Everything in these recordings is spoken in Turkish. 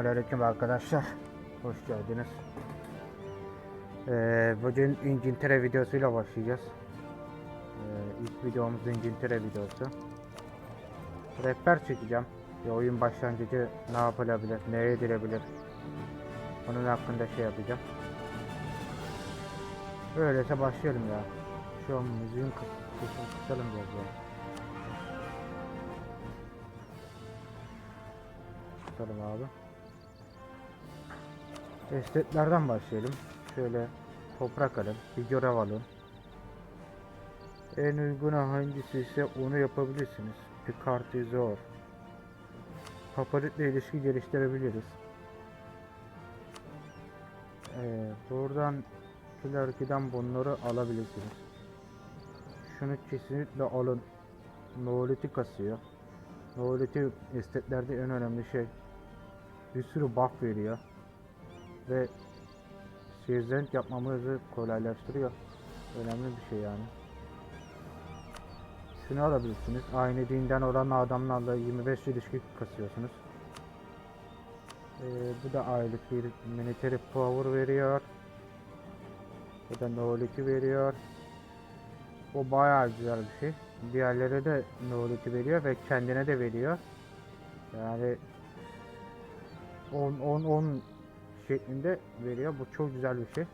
Selamünaleyküm arkadaşlar. Hoş geldiniz. Ee, bugün İngiltere videosuyla başlayacağız. Ee, ilk videomuz İngiltere videosu. Rehber çekeceğim. Bir oyun başlangıcı ne yapılabilir, neye edilebilir. Onun hakkında şey yapacağım. Öyleyse başlayalım ya. Şu an müziğin kıs sesini kısalım biraz ya. Kısalım abi. Estetlerden başlayalım. Şöyle toprak alın, bir görev alın. En uygun hangisi ise onu yapabilirsiniz. Bir kartı zor. Papalitle ilişki geliştirebiliriz. Ee, buradan Kilarki'den bunları alabilirsiniz. Şunu kesinlikle alın. Noolith'i kasıyor. Noolith'i estetlerde en önemli şey. Bir sürü buff veriyor. Ve Season yapmamızı kolaylaştırıyor. Önemli bir şey yani. Şunu alabilirsiniz. Aynı dinden olan adamlarla 25 ilişki kasıyorsunuz. Ee, bu da aylık bir military power veriyor. Bu da Knowledge veriyor. Bu bayağı güzel bir şey. Diğerleri de Knowledge veriyor ve kendine de veriyor. Yani 10 10 10 şeklinde veriyor. Bu çok güzel bir şey.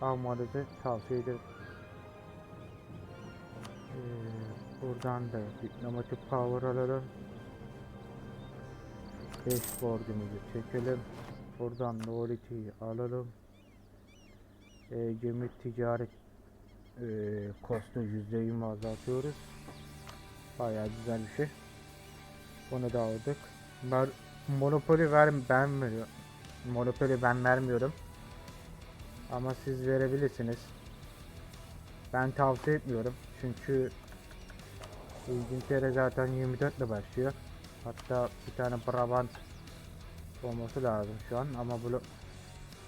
Almanızı tavsiye ederim. Ee, buradan da diplomatik power alalım. Dashboard'umuzu çekelim. Buradan Knowledge'i alalım. Ee, gemi ticaret e, kostu %20 azaltıyoruz. Bayağı güzel bir şey. Bunu da aldık. Ben Monopoly ver ben veriyorum. Monopoly ben vermiyorum. Ama siz verebilirsiniz. Ben tavsiye etmiyorum. Çünkü İngiltere zaten 24 ile başlıyor. Hatta bir tane Brabant olması lazım şu an ama bu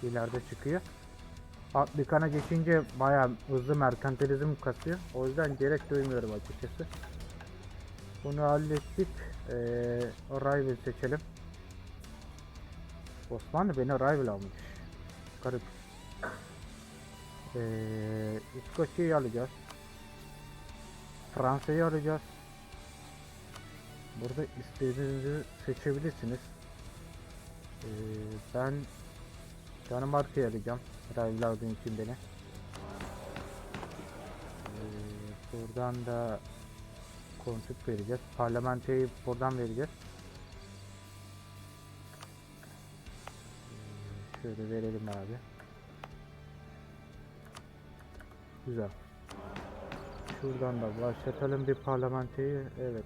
ileride çıkıyor. Atlikan'a geçince bayağı hızlı merkantilizm kasıyor. O yüzden gerek duymuyorum açıkçası. Bunu hallettik. Ee, Rival seçelim. Osmanlı beni Rival almış. Garip. Ee, İskoçya'yı alacağız. Fransa'yı alacağız. Burada istediğinizi seçebilirsiniz. Ee, ben Danimarka'yı alacağım. Rival aldığım için beni. Ee, buradan da kontuk vereceğiz. Parlamentoyu buradan vereceğiz. Şöyle verelim abi. Güzel. Şuradan da başlatalım bir parlamentoyu. Evet.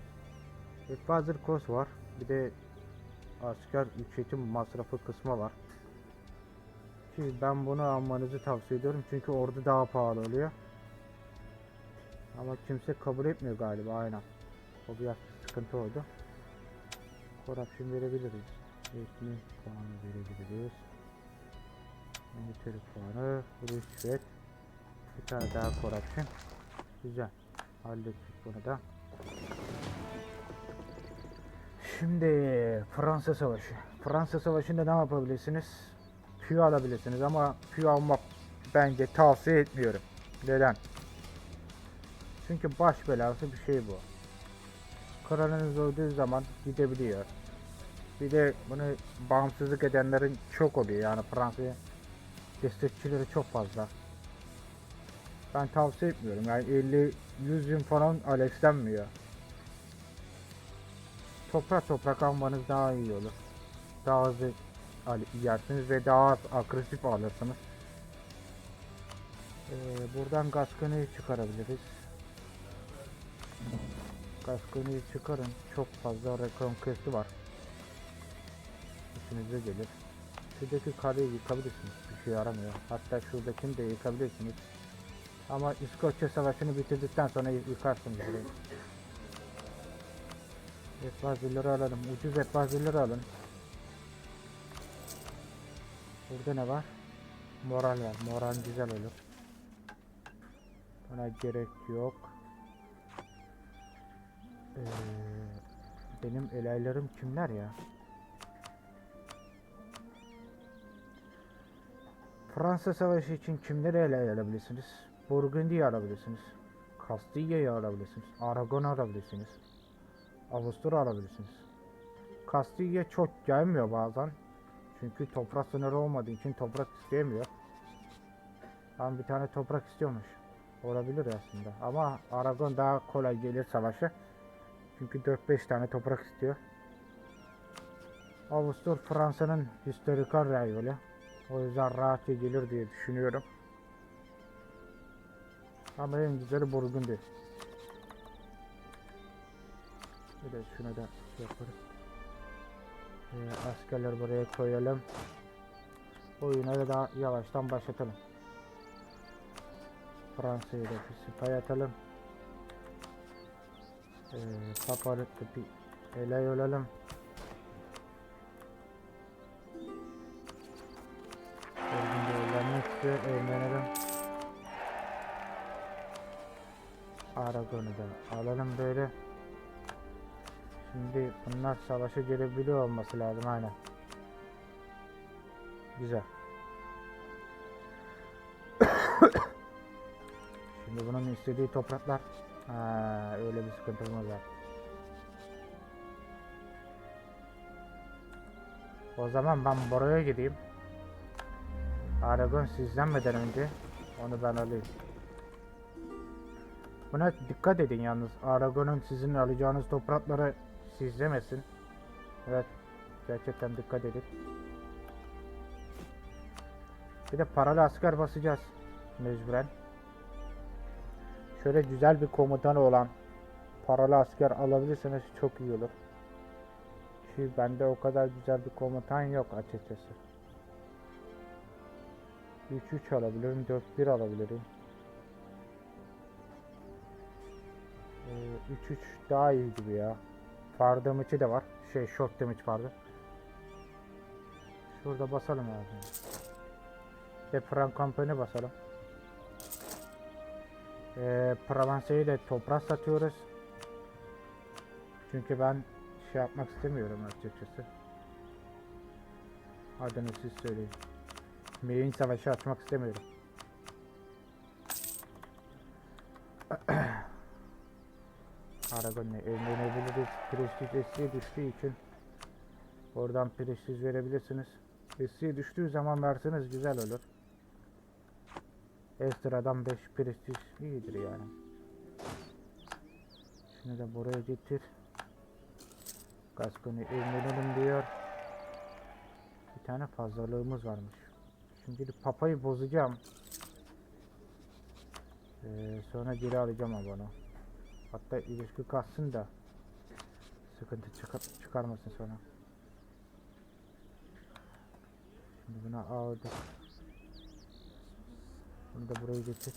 Advisor cost var. Bir de asker ücretim masrafı kısmı var. Ki ben bunu almanızı tavsiye ediyorum çünkü orada daha pahalı oluyor. Ama kimse kabul etmiyor galiba aynen. O biraz sıkıntı oldu. Corruption verebiliriz. Eğitim puanı verebiliriz. Military puanı, rüşvet. Bir tane daha corruption. Güzel. Hallettik bunu da. Şimdi Fransa Savaşı. Fransa Savaşı'nda ne yapabilirsiniz? Pü alabilirsiniz ama pü almak bence tavsiye etmiyorum. Neden? Çünkü baş belası bir şey bu. Kralınız öldüğü zaman gidebiliyor. Bir de bunu bağımsızlık edenlerin çok oluyor yani Fransa'ya destekçileri çok fazla. Ben tavsiye etmiyorum yani 50 100 gün falan Alex'lenmiyor. Toprak toprak almanız daha iyi olur. Daha hızlı yersiniz ve daha az agresif alırsınız. Ee, buradan Gascony'yi çıkarabiliriz. Gascony'yi çıkarın. Çok fazla reconquest'i var. İşinize gelir. Şuradaki kaleyi yıkabilirsiniz. Bir şey yaramıyor. Hatta şuradakini de yıkabilirsiniz. Ama İskoçya Savaşı'nı bitirdikten sonra yıkarsınız burayı. Etbazirleri alalım. Ucuz etbazirleri alın. Burada ne var? Moral var. Moral güzel olur. Bana gerek yok. Ee, benim elaylarım kimler ya? Fransa Savaşı için kimleri ele alabilirsiniz? Burgundy'yi alabilirsiniz. Kastilya'yı alabilirsiniz. Aragon'u alabilirsiniz. Avusturya alabilirsiniz. Kastilya çok gelmiyor bazen. Çünkü toprak sınırı olmadığı için toprak isteyemiyor. Ama bir tane toprak istiyormuş. Olabilir aslında. Ama Aragon daha kolay gelir savaşa. Çünkü 4-5 tane toprak istiyor. Avusturya Fransa'nın historikal rayolu. O yüzden rahatça gelir diye düşünüyorum. Ama en güzeli Burgundy. Bir de şunu da yaparız. Ee, askerleri buraya koyalım. Oyuna da daha yavaştan başlatalım. Fransa'yı da bir sıpay atalım. Ee, papalıklı bir ele yolalım. İstiyor. Evlenelim. Aragon'u da alalım böyle. Şimdi bunlar savaşa girebiliyor olması lazım aynen. Güzel. Şimdi bunun istediği topraklar ha, öyle bir sıkıntımız var. O zaman ben buraya gideyim. Aragon sizlenmeden önce onu ben alayım. Buna dikkat edin yalnız. Aragon'un sizin alacağınız toprakları sizlemesin. Evet. Gerçekten dikkat edin. Bir de paralı asker basacağız. Mecburen. Şöyle güzel bir komutanı olan paralı asker alabilirseniz çok iyi olur. Çünkü bende o kadar güzel bir komutan yok açıkçası. 3-3 alabilirim, 4-1 alabilirim. Ee, 3-3 daha iyi gibi ya. Far damage'i de var. Şey short damage vardı. Şurada basalım abi. Ve Frank kampanya basalım. Ee, Provence'yi de toprak satıyoruz. Çünkü ben şey yapmak istemiyorum açıkçası. Adını siz söyleyin. Main savaşı açmak istemiyorum. Aragon'la evlenebiliriz. Prestij S'ye düştüğü için oradan prestij verebilirsiniz. S'ye düştüğü zaman verseniz güzel olur. Ekstradan 5 prestij iyidir yani. Şunu da buraya getir. Gaskon'u evlenelim diyor. Bir tane fazlalığımız varmış. Şimdi papayı bozacağım. Ee, sonra geri alacağım ama onu. Hatta ilişki kalsın da sıkıntı çıkar çıkarmasın sonra. Şimdi buna aldık. Bunu da buraya getir.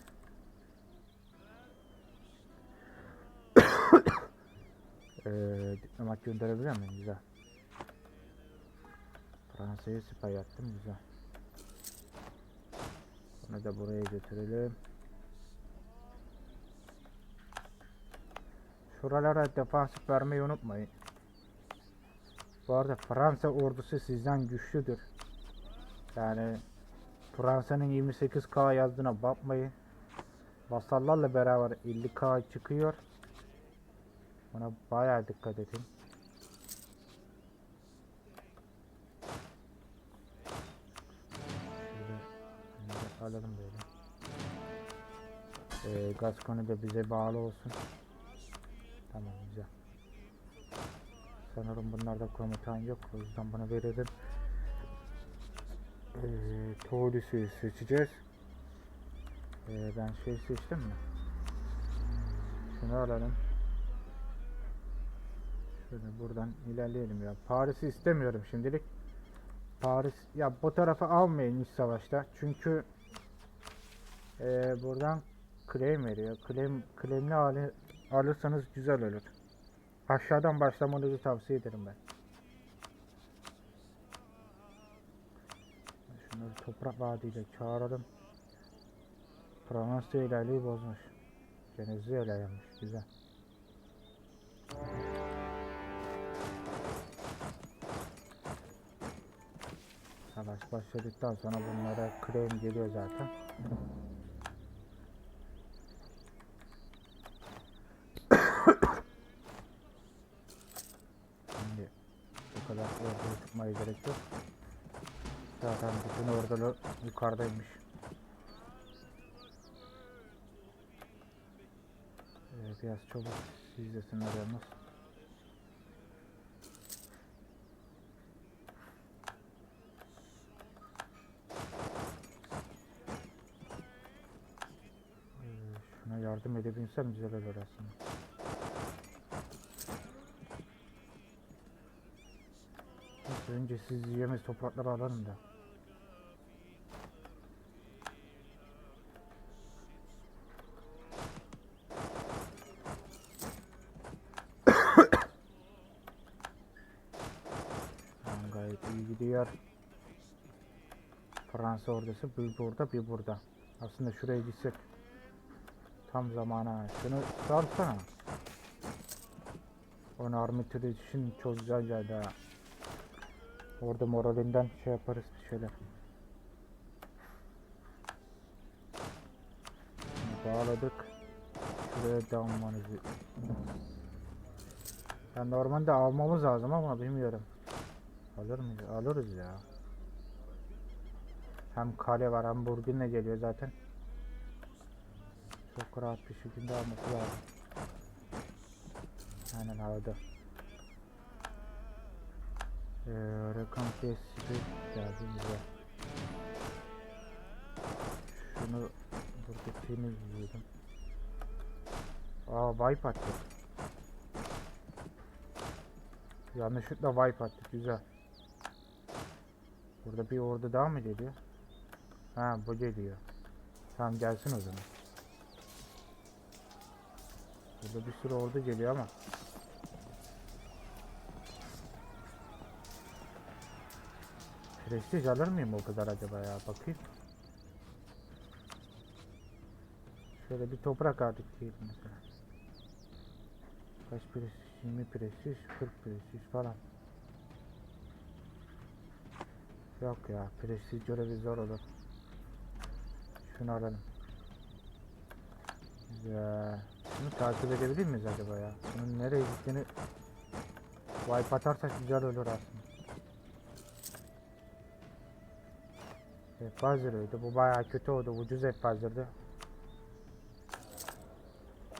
Eee diplomat gönderebiliyor muyum? Güzel. Fransa'ya sipay yaptım güzel. Bunu da buraya götürelim. Şuralara defansif vermeyi unutmayın. Bu arada Fransa ordusu sizden güçlüdür. Yani Fransa'nın 28k yazdığına bakmayın. Vasallarla beraber 50k çıkıyor. Ona bayağı dikkat edin. Alalım böyle. Ee, gaz konu da bize bağlı olsun. Tamam güzel. Sanırım bunlarda komutan yok. O yüzden bana verelim. Ee, Toğlusu'yu seçeceğiz. Ee, ben şey seçtim mi? Şunu alalım. Şöyle buradan ilerleyelim ya. Paris'i istemiyorum şimdilik. Paris ya bu tarafa almayın iç savaşta. Çünkü ee, buradan claim veriyor. Claim claimli hali alırsanız güzel olur. Aşağıdan başlamanızı tavsiye ederim ben. Şunları toprak vaadiyle çağıralım. Prononsiyo ilerliği bozmuş. Venezuela yanmış. Güzel. Savaş başladıktan sonra bunlara claim geliyor zaten. Şimdi bu kadar orduyu tutmaya gerek yok. Zaten ordular yukarıdaymış. Ee, biraz çabuk izlesinler yalnız. Şuna yardım edebilsem güzel olur aslında. Önce siz yiyemez toprakları alalım da. Tamam, gayet iyi gidiyor. Ordusu bir burada bir burada. Aslında şuraya gitsek tam zamana. Şunu sarsana. Onu armatürü için güzel geldi ha. Orada moralinden şey yaparız bir şeyler. Bağladık. Şuraya dalmanızı. Yani normalde almamız lazım ama bilmiyorum. Alır mıyız? Alırız ya. Hem kale var hem burgunla geliyor zaten. Çok rahat bir şekilde alması lazım. Aynen havada. Ee, Recompens'i geldi bize. Şunu burada temizleyelim. Aa wipe attık. Yanlışlıkla wipe attık güzel. Burada bir ordu daha mı geliyor? Ha bu geliyor. Tamam gelsin o zaman. Burada bir sürü ordu geliyor ama. Prestij alır mıyım o kadar acaba ya bakayım. Şöyle bir toprak artık değil mesela. Kaç prestij? 20 prestij, 40 prestij falan. Yok ya prestij görevi zor olur. Şunu alalım. Güzel. Şunu takip edebilir miyiz acaba ya? Bunun nereye gittiğini wipe atarsak güzel olur aslında. Advisor'ıydı. Bu bayağı kötü oldu. Ucuz advisor'dı.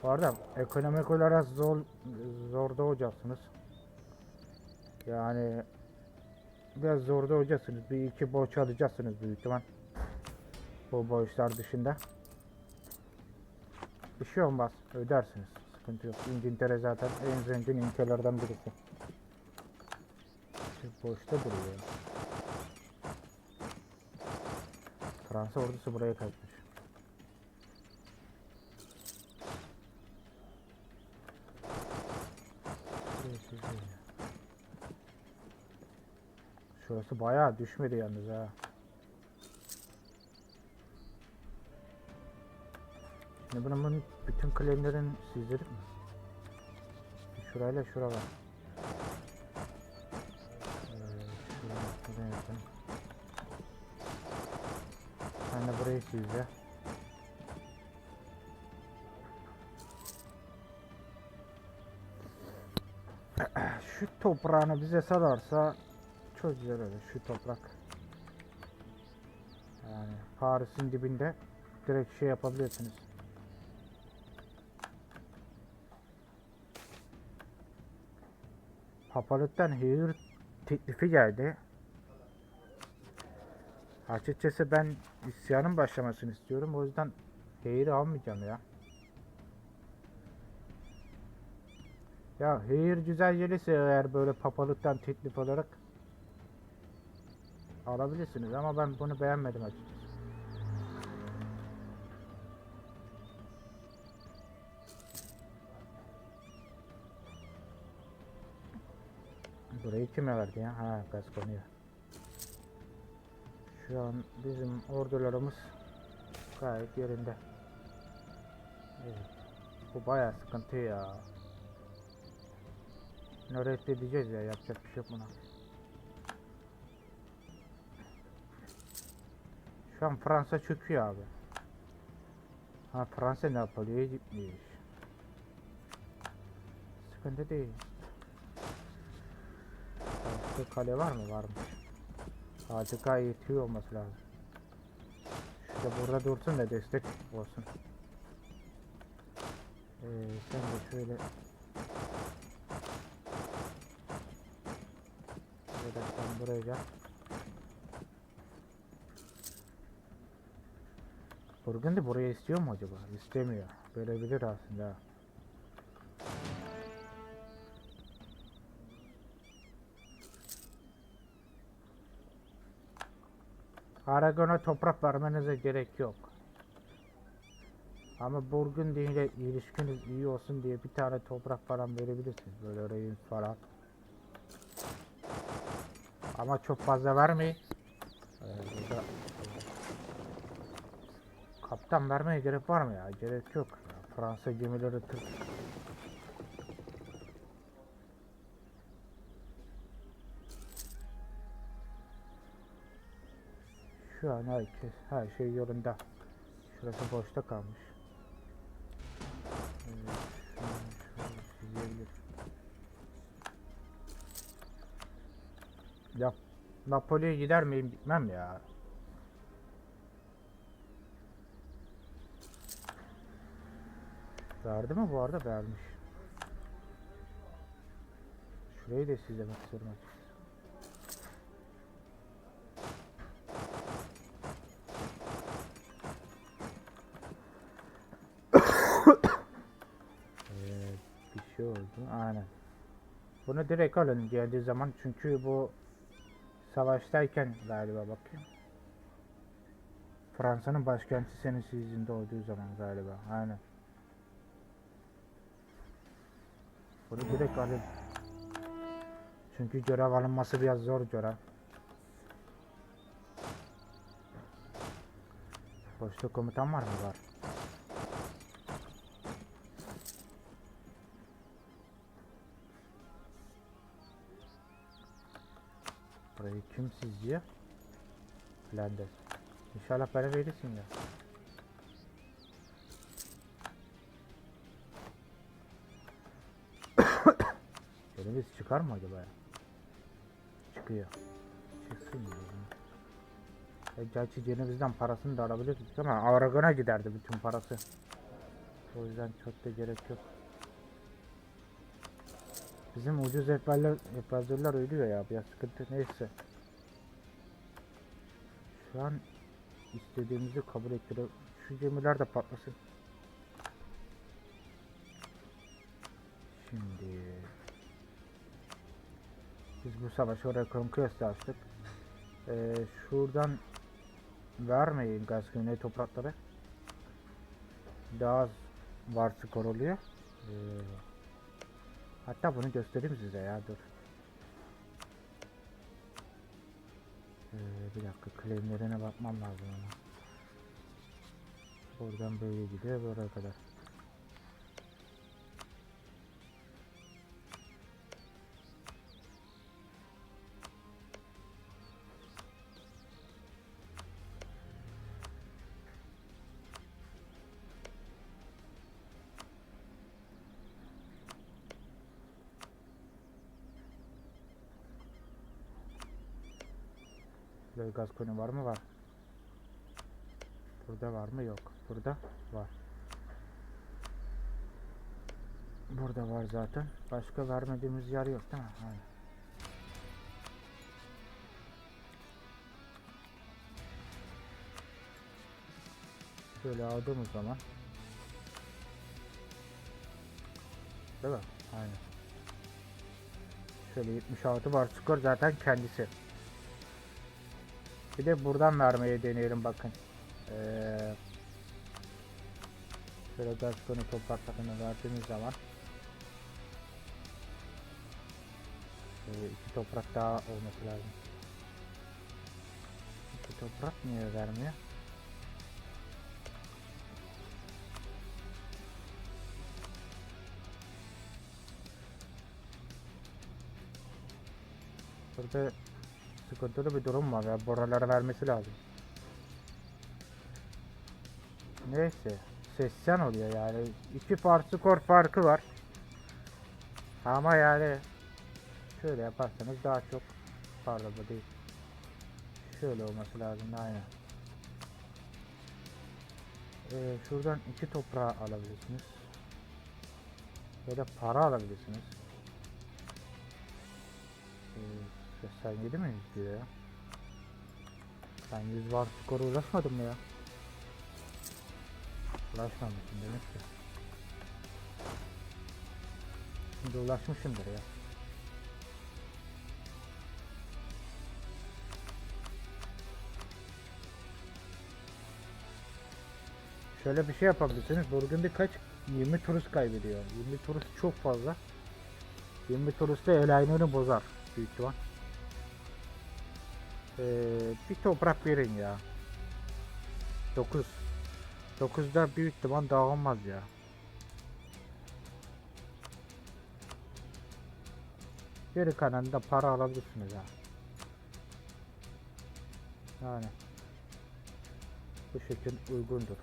Bu arada ekonomik olarak zor zorda olacaksınız. Yani biraz zorda olacaksınız. Bir iki borç alacaksınız büyük ihtimal. Bu borçlar dışında. Bir şey olmaz. Ödersiniz. Sıkıntı yok. İngiltere zaten en zengin ülkelerden birisi. Boşta duruyor. Fransa ordusu buraya kaçmış. Şurası bayağı düşmedi yalnız ha. Şimdi bunun, bütün claimlerin sizledik mi? Şurayla şura var. Ee. Sen de burayı sizle. Şu toprağını bize salarsa çok güzel olur şu toprak. Yani Paris'in dibinde direkt şey yapabilirsiniz. Papalıktan hayır teklifi geldi. Açıkçası ben isyanın başlamasını istiyorum. O yüzden hayır almayacağım ya. Ya hayır güzel gelirse eğer böyle papalıktan teklif olarak alabilirsiniz ama ben bunu beğenmedim açıkçası. Burayı kime verdi ya? Ha Gaskonya. Şu an bizim ordularımız gayet yerinde. Evet. Bu bayağı sıkıntı ya. Bunu reddedeceğiz ya yapacak bir şey yok buna. Şu an Fransa çöküyor abi. Ha Fransa Napoli'ye gitmiş. Sıkıntı değil. Başka kale var mı? Varmış. ACK yetiyor olması lazım. Şurada burada dursun da destek olsun. Ee, sen de şöyle ya da sen buraya gel. Burgundy buraya istiyor mu acaba? İstemiyor. Verebilir aslında. Aragon'a toprak vermenize gerek yok. Ama Burgundy ile ilişkiniz iyi olsun diye bir tane toprak falan verebilirsiniz. Böyle reyin falan. Ama çok fazla vermeyin. Ee, Kaptan vermeye gerek var mı ya? Gerek yok. Ya, Fransa gemileri Türk. Şu an herkes, her şey yolunda. Şurası boşta kalmış. Evet. Ya Napoli'ye gider miyim gitmem ya. Verdi mi bu arada? Vermiş. Şurayı da sizlemek istiyorum açıkçası. Evet, bir şey oldu. Aynen. Bunu direkt alın geldiği zaman çünkü bu savaştayken galiba bakayım. Fransa'nın başkenti senin sizinde olduğu zaman galiba. Aynen. Bunu direkt alın. Çünkü görev alınması biraz zor görev. Boşta komutan var mı? Var. Kim sizce? Flanders. İnşallah para verirsin ya. Elimiz çıkar mı acaba ya? Çıkıyor. Çıksın ya. E, gerçi cebimizden parasını da alabilirdik ama Aragon'a giderdi bütün parası. O yüzden çok da gerek yok. Bizim ucuz rehberler, rehberler ölüyor ya. Biraz sıkıntı neyse. Şu an istediğimizi kabul ettiriyor. Şu gemiler de patlasın. Şimdi biz bu savaşı oraya conquest açtık. Ee, şuradan vermeyin güney toprakları. Daha az var skor oluyor. Ee, hatta bunu göstereyim size ya dur. Bir dakika claimlerine bakmam lazım ama. Buradan böyle gidiyor buraya kadar. Gaz konu var mı? Var. Burada var mı? Yok. Burada var. Burada var zaten. Başka vermediğimiz yer yok değil mi? Aynen. Şöyle aldığımız zaman Değil mi? Aynen. Şöyle 76 var skor zaten kendisi. Bir de buradan vermeye deneyelim bakın. Ee, şöyle gaz konu topraklarını verdiğimiz zaman şöyle iki toprak daha olması lazım. İki toprak niye vermiyor? Burada sıkıntılı bir durum var ya. Buralara vermesi lazım. Neyse. Seslen oluyor yani. İki farklı skor farkı var. Ama yani şöyle yaparsanız daha çok pardon bu değil. Şöyle olması lazım aynen. Ee, şuradan iki toprağı alabilirsiniz. Ya da para alabilirsiniz. Ee, sen yedi mi diyor ya? Ben 100 var skora ulaşmadım mı ya? Ulaşmamışım demek ki. Şimdi ulaşmışımdır ya. Şöyle bir şey yapabilirsiniz. Burgundy kaç? 20 turist kaybediyor. 20 turist çok fazla. 20 turist de eyeliner'ı bozar büyük ihtimal. Ee, bir toprak verin ya. 9 9'da büyük ihtimal dağılmaz ya. Geri kalanında para alabilirsiniz ha. Yani bu şekil uygundur.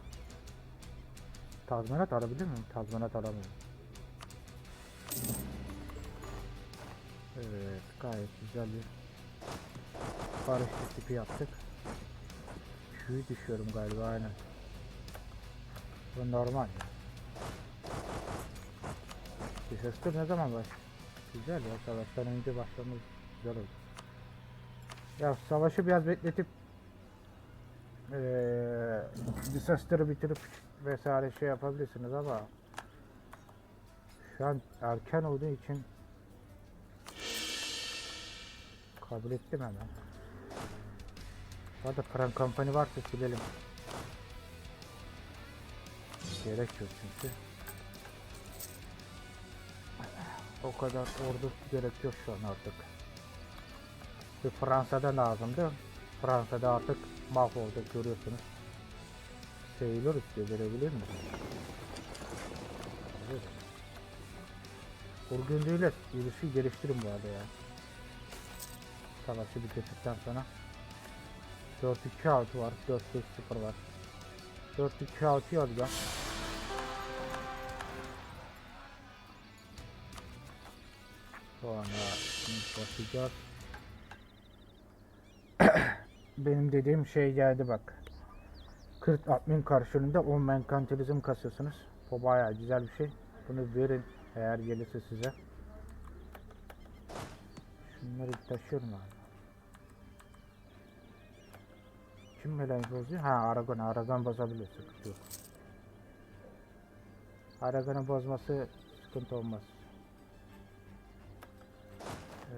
Tazminat alabilir miyim? Tazminat alamıyorum. Evet, gayet güzel bir barış tipi yaptık. Q'yu düşüyorum galiba aynen. Bu normal. Disaster ne zaman baş? Güzel ya savaştan önce başlamamız güzel oldu. Ya savaşı biraz bekletip eee Disaster'ı bitirip vesaire şey yapabilirsiniz ama şu an erken olduğu için kabul ettim hemen. Arada Kran kampanya varsa silelim. Gerek yok çünkü. O kadar ordu gerek yok şu an artık. Bir Fransa'da lazımdı. Fransa'da artık mahvoldu görüyorsunuz. Sayılır istiyor verebilir mi? Evet. Burgundy ile ilişki geliştirin bu arada ya. Savaşı bitirdikten sonra 4-2-6 var, 4-5-0 var. 4-2-6 alacağım. Sonra şimdi bakacağız. Benim dediğim şey geldi bak. 40 admin karşılığında 10 merkantilizm kasıyorsunuz. Bu bayağı güzel bir şey. Bunu verin eğer gelirse size. Şunları taşıyorum abi. Kim meleği bozuyor? Ha Aragon. Aragon bozabilir. Sıkıntı yok. Aragon'un bozması sıkıntı olmaz. Ee,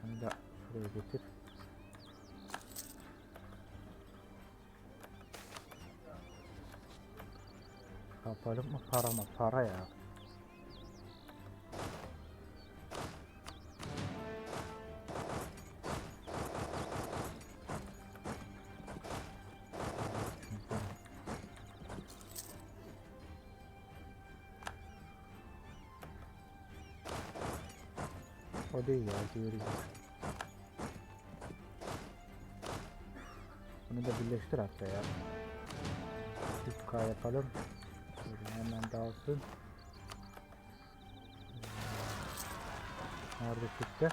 şunu da şuraya getir. Yapalım mı para mı? Para ya. O değil ya, diğeri. değil. Bunu da birleştir hatta ya. 100k yapalım. Şöyle hemen dağılsın. Nerede çıktı?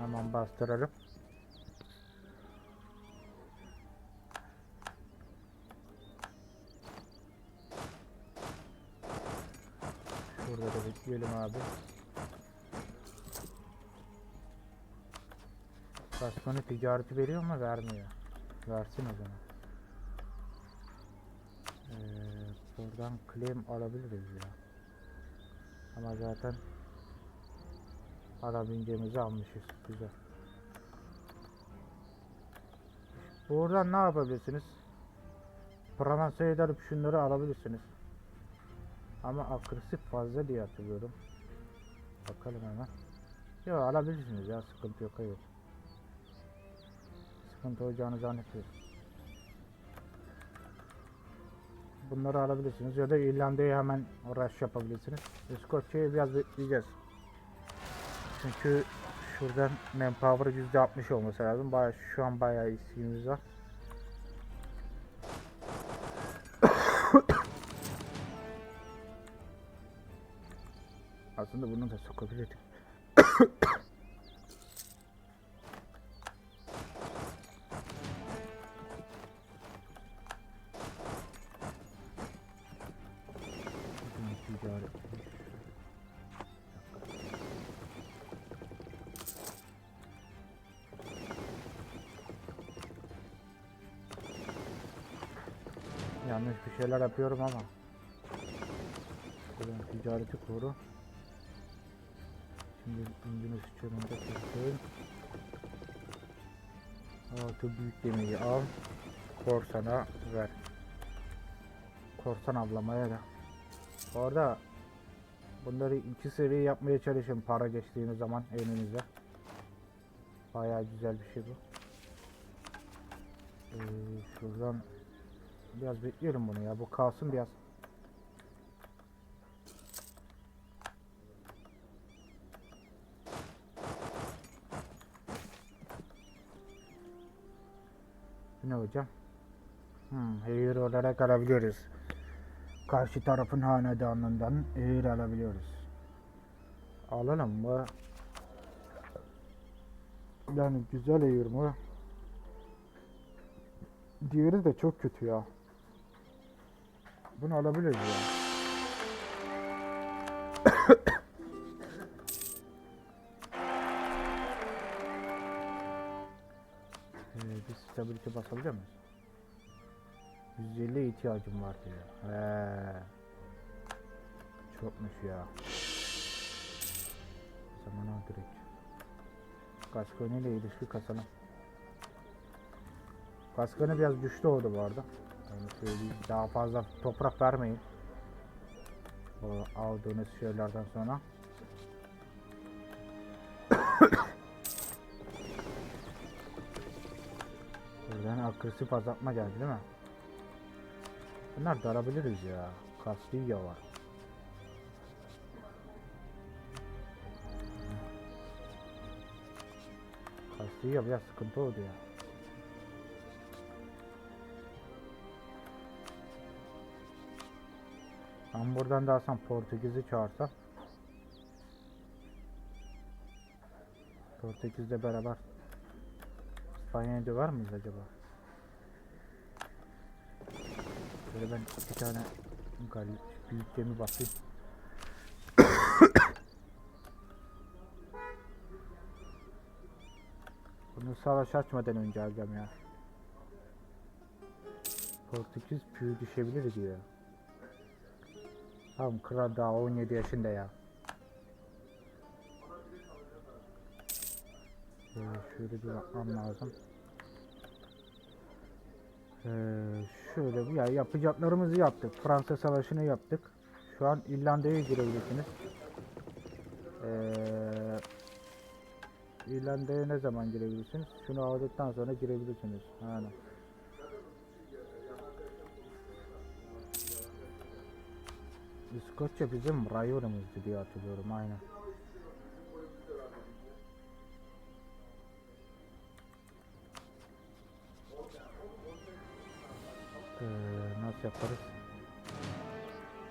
Hemen bastıralım. Bekleyelim abi. Kasmanı ticareti veriyor ama vermiyor. Versin o zaman. Ee, buradan claim alabiliriz ya. Ama zaten alabileceğimizi almışız. Güzel. Buradan ne yapabilirsiniz? Fransa'ya alıp şunları alabilirsiniz. Ama agresif fazla diye hatırlıyorum. Bakalım hemen. Yok alabilirsiniz ya sıkıntı yok hayır. Sıkıntı olacağını zannetmiyorum. Bunları alabilirsiniz ya da İrlanda'ya hemen rush yapabilirsiniz. İskoçya'yı biraz bekleyeceğiz. Çünkü şuradan manpower %60 olması lazım. Bayağı, şu an bayağı isteğimiz var. Aslında bunu da sokabilirdik. Yanlış bir şeyler yapıyorum ama. Buradan ticareti koru. İngiliz çölünde tutun. Altı büyük gemiyi al. Korsana ver. Korsan avlamaya da. Bu arada bunları iki seri yapmaya çalışın para geçtiğiniz zaman elinize. Bayağı güzel bir şey bu. Ee, şuradan biraz bekleyelim bunu ya. Bu kalsın biraz. Ne hocam? Hmm, hayır olarak alabiliyoruz. Karşı tarafın hanedanından hayır alabiliyoruz. Alalım mı? Yani güzel hayır mı? Diğeri de çok kötü ya. Bunu alabiliriz ya. biz stabilite basabiliyor muyuz? 150 ihtiyacım var diyor. He. Çokmuş ya. Zaman al direkt. Kaskoni ile ilişki kasalım. Kaskoni biraz güçlü oldu bu arada. Onu söyleyeyim. Daha fazla toprak vermeyin. O aldığınız şeylerden sonra. Agresif azaltma geldi değil mi? Bunlar da alabiliriz ya. Castilla var. Castilla biraz sıkıntı oldu ya. Ben buradan da alsam Portekiz'i çağırsam. Portekiz'le beraber İspanya'ya döver miyiz acaba? Şöyle ben iki tane gal büyük gemi basayım. Bunu savaş açmadan önce alacağım ya. Portekiz büyü düşebilir diyor. Tamam kral daha 17 yaşında ya. Ee, şöyle bir bakmam lazım. Ee, şöyle ya yapacaklarımızı yaptık. Fransa Savaşı'nı yaptık. Şu an İrlanda'ya girebilirsiniz. Ee, İrlanda'ya ne zaman girebilirsiniz? Şunu aldıktan sonra girebilirsiniz. Aynen. İskoçya bizim rayonumuzdu diye hatırlıyorum aynen. Ee, nasıl yaparız?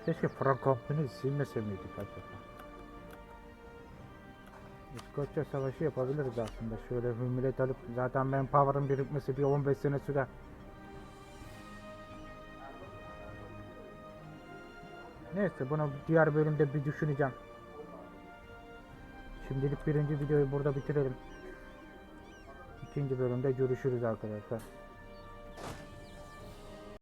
Keşke Frankofon'u silmese miydik acaba? İskoçya savaşı yapabiliriz aslında. Şöyle millet alıp zaten ben power'ın birikmesi bir 15 sene sürer. Neyse bunu diğer bölümde bir düşüneceğim. Şimdilik birinci videoyu burada bitirelim. İkinci bölümde görüşürüz arkadaşlar.